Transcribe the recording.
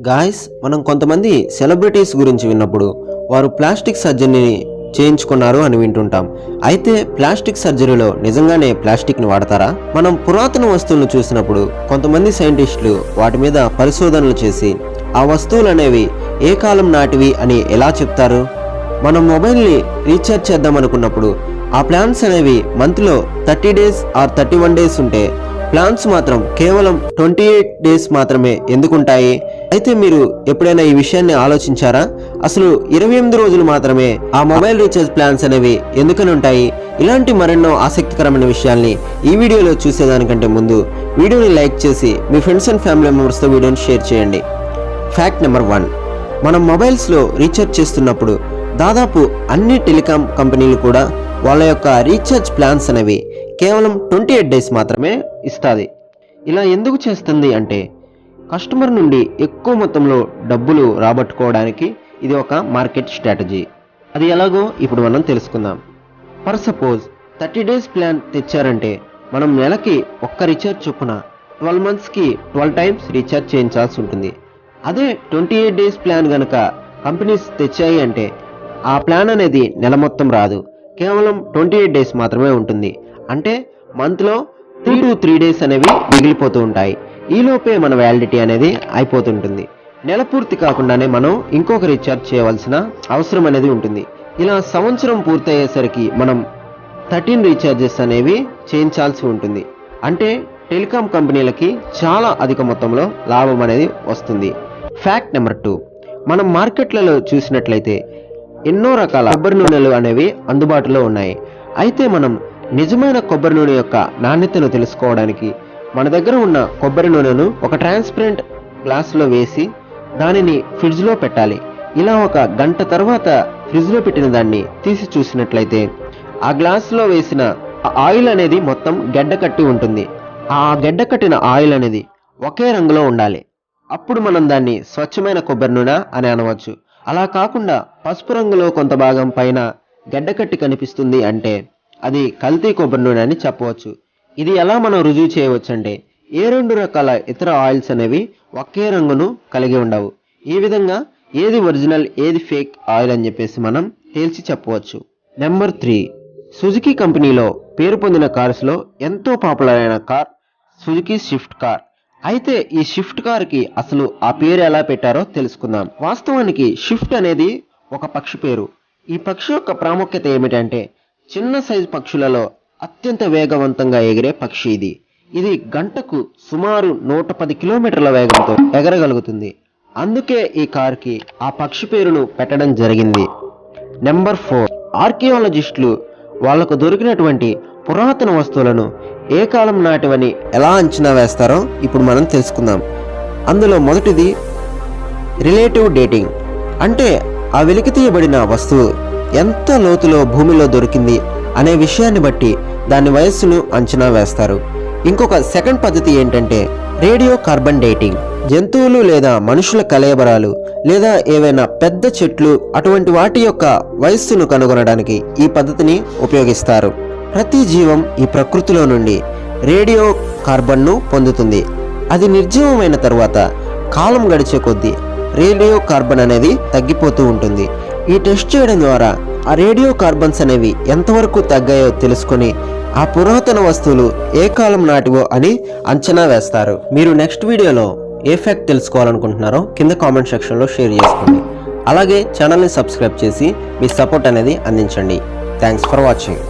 Guys మనం కొంతమంది celebrities గురించి విన్నప్పుడు వారు ప్లాస్టిక్ సర్జరీని చేయించుకున్నారు అని వింటుంటాం. అయితే ప్లాస్టిక్ సర్జరీలో నిజంగానే ప్లాస్టిక్ని వాడతారా? మనం పురాతన వస్తువులను చూసినప్పుడు కొంతమంది సైంటిస్టులు వాటి మీద పరిశోధనలు చేసి ఆ వస్తువులు అనేవి ఏ కాలం నాటివి అని ఎలా చెప్తారు? మనం మొబైల్ని రీఛార్జ్ చేద్దాం అనుకున్నప్పుడు ఆ ప్లాన్స్ అనేవి మంత్లో thirty days or thirty one days ఉంటే ప్లాన్స్ మాత్రం కేవలం ట్వంటీ ఎయిట్ డేస్ మాత్రమే ఎందుకుంటాయి? అయితే మీరు ఎప్పుడైనా ఈ విషయాన్ని ఆలోచించారా? అసలు ఇరవై ఎనిమిది రోజులు మాత్రమే ఆ మొబైల్ రీఛార్జ్ ప్లాన్స్ అనేవి ఎందుకని ఉంటాయి? ఇలాంటి మరెన్నో ఆసక్తికరమైన విషయాల్ని ఈ వీడియోలో చూసేదానికంటే ముందు వీడియోని లైక్ చేసి మీ ఫ్రెండ్స్ అండ్ ఫ్యామిలీ మెంబర్స్తో వీడియోని షేర్ చేయండి. Fact number one. మనం మొబైల్స్లో రీఛార్జ్ చేస్తున్నప్పుడు దాదాపు అన్ని టెలికాం కంపెనీలు కూడా వాళ్ళ యొక్క రీఛార్జ్ ప్లాన్స్ అనేవి కేవలం ట్వంటీ ఎయిట్ డేస్ మాత్రమే ఇస్తుంది. ఇలా ఎందుకు చేస్తుంది అంటే కస్టమర్ నుండి ఎక్కువ మొత్తంలో డబ్బులు రాబట్టుకోవడానికి ఇది ఒక మార్కెట్ స్ట్రాటజీ. అది ఎలాగో ఇప్పుడు మనం తెలుసుకుందాం. For suppose thirty days plan తెచ్చారంటే మనం నెలకి ఒక్క రీఛార్జ్ చొప్పున ట్వెల్వ్ మంత్స్కి ట్వెల్వ్ టైమ్స్ రీఛార్జ్ చేయించాల్సి ఉంటుంది. అదే ట్వంటీ ఎయిట్ డేస్ ప్లాన్ కనుక కంపెనీస్ తెచ్చాయి అంటే ఆ ప్లాన్ అనేది నెల మొత్తం రాదు. కేవలం ట్వంటీ ఎయిట్ డేస్ మాత్రమే ఉంటుంది. అంటే మంత్లో త్రీ టు త్రీ డేస్ అనేవి మిగిలిపోతూ ఉంటాయి. ఈలోపే మన వ్యాలిడిటీ అనేది అయిపోతుంటుంది. నెల పూర్తి కాకుండానే మనం ఇంకొక రీఛార్జ్ చేయవలసిన అవసరం అనేది ఉంటుంది. ఇలా సంవత్సరం పూర్తయ్యేసరికి మనం థర్టీన్ రీఛార్జెస్ అనేవి చేయించాల్సి ఉంటుంది. అంటే టెలికాం కంపెనీలకి చాలా అధిక మొత్తంలో లాభం అనేది వస్తుంది. ఫ్యాక్ట్ నెంబర్ టూ మనం మార్కెట్లలో చూసినట్లయితే ఎన్నో రకాల కొబ్బరి నూనెలు అనేవి అందుబాటులో ఉన్నాయి. అయితే మనం నిజమైన కొబ్బరి నూనె యొక్క నాణ్యతను తెలుసుకోవడానికి మన దగ్గర ఉన్న కొబ్బరి నూనెను ఒక ట్రాన్స్పరెంట్ గ్లాసులో వేసి దానిని ఫ్రిడ్జ్లో పెట్టాలి. ఇలా ఒక గంట తర్వాత ఫ్రిడ్జ్లో పెట్టిన దాన్ని తీసి చూసినట్లయితే ఆ గ్లాసులో వేసిన ఆయిల్ అనేది మొత్తం గడ్డ కట్టి ఉంటుంది. ఆ గడ్డ కట్టిన ఆయిల్ అనేది ఒకే రంగులో ఉండాలి. అప్పుడు మనం దాన్ని స్వచ్ఛమైన కొబ్బరి నూనె అని అనవచ్చు. అలా కాకుండా పసుపు రంగులో కొంత భాగం పైన గడ్డకట్టి కనిపిస్తుంది అంటే అది కల్తీ కొబ్బరి నూనె అని చెప్పవచ్చు. ఇది ఎలా మనం రుజువు చేయవచ్చు అంటే ఏ రెండు రకాల ఇతర ఆయిల్స్ అనేవి ఒకే రంగును కలిగి ఉండవు. ఈ విధంగా ఏది ఒరిజినల్ ఏది ఫేక్ ఆయిల్ అని చెప్పేసి మనం తేల్చి చెప్పవచ్చు. Number three. సుజుకి కంపెనీలో పేరు పొందిన కార్స్లో ఎంతో పాపులర్ అయిన కార్ సుజుకి స్విఫ్ట్ కార్. అయితే ఈ షిఫ్ట్ కార్కి అసలు ఆ పేరు ఎలా పెట్టారో తెలుసుకుందాం. వాస్తవానికి షిఫ్ట్ అనేది ఒక పక్షి పేరు. ఈ పక్షి యొక్క ప్రాముఖ్యత ఏమిటంటే చిన్న సైజు పక్షులలో అత్యంత వేగవంతంగా ఎగిరే పక్షి ఇది. ఇది గంటకు సుమారు నూట పది కిలోమీటర్ల వేగంతో ఎగరగలుగుతుంది. అందుకే ఈ కార్కి ఆ పక్షి పేరును పెట్టడం జరిగింది. Number four. ఆర్కియాలజిస్టులు వాళ్ళకు దొరికినటువంటి పురాతన వస్తువులను ఏ కాలం నాటివని ఎలా అంచనా వేస్తారో ఇప్పుడు మనం తెలుసుకుందాం. అందులో మొదటిది రిలేటివ్ డేటింగ్. అంటే ఆ వెలికి తీయబడిన వస్తువు. ఎంత లోతులో భూమిలో దొరికింది అనే విషయాన్ని బట్టి దాని వయస్సును అంచనా వేస్తారు. ఇంకొక సెకండ్ పద్ధతి ఏంటంటే రేడియో కార్బన్ డేటింగ్. జంతువులు లేదా మనుషుల కలయబరాలు లేదా ఏవైనా పెద్ద చెట్లు అటువంటి వాటి యొక్క వయస్సును కనుగొనడానికి ఈ పద్ధతిని ఉపయోగిస్తారు. ప్రతి జీవం ఈ ప్రకృతిలో నుండి రేడియో కార్బన్ను పొందుతుంది. అది నిర్జీవమైన తర్వాత కాలం గడిచే కొద్దీ రేడియో కార్బన్ అనేది తగ్గిపోతూ ఉంటుంది. ఈ టెస్ట్ చేయడం ద్వారా ఆ రేడియో కార్బన్స్ అనేవి ఎంతవరకు తగ్గాయో తెలుసుకొని ఆ పురాతన వస్తువులు ఏ కాలం నాటివో అని అంచనా వేస్తారు. మీరు నెక్స్ట్ వీడియోలో ఏ ఫ్యాక్ట్ తెలుసుకోవాలనుకుంటున్నారో కింద కామెంట్ సెక్షన్లో షేర్ చేసుకోండి. అలాగే ఛానల్ని సబ్స్క్రైబ్ చేసి మీ సపోర్ట్ అనేది అందించండి. Thanks for watching.